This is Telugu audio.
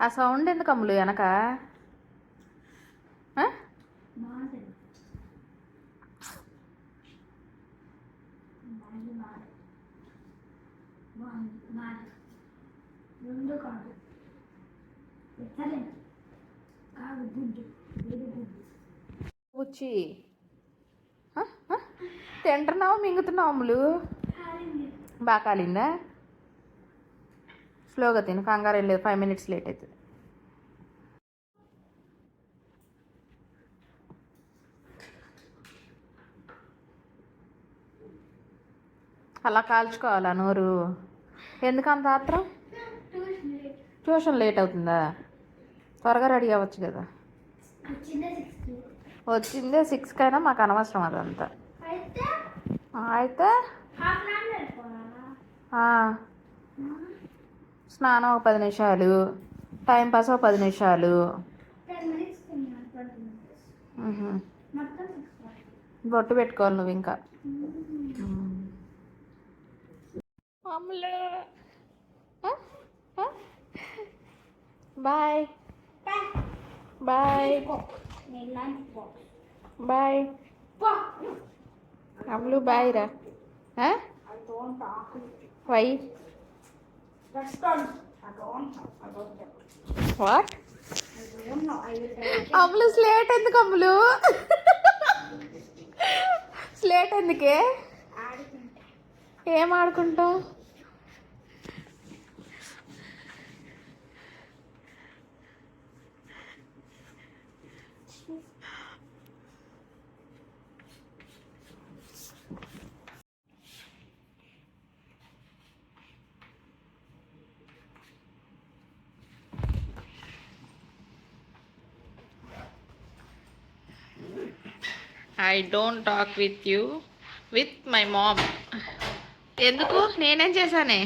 ఆ సౌండ్ ఎందుకు అమ్ములు వెనక? వచ్చి? తింటున్నావా మింగుతున్నావు అమ్ములు? బాగా కాలిందా? స్లోగా తిను. కంగారు ఏం లేదు. ఫైవ్ మినిట్స్ లేట్ అవుతుంది అలా కాల్చుకోవాలా నోరు? ఎందుకంత ఆత్రం? ట్యూషన్ లేట్ అవుతుందా? త్వరగా రెడీ అవ్వచ్చు కదా. వచ్చిందే సిక్స్కి అయినా మాకు అనవసరం అదంతా. అయితే స్నానం ఒక పది నిమిషాలు టైం పాస్ ఒక పది నిమిషాలు. బొట్టు పెట్టుకోవాలి నువ్వు ఇంకా. Bye. Bye. Bye. Ammulu bye రా. వై. వాట్ అమ్ములు స్లేట్ ఎందుకు అమ్ములు? స్లేట్ ఎందుకే? ఏం ఆడుకుంటావు I don't talk with you with my mom ఎందుకు? నేనేం చేశానే?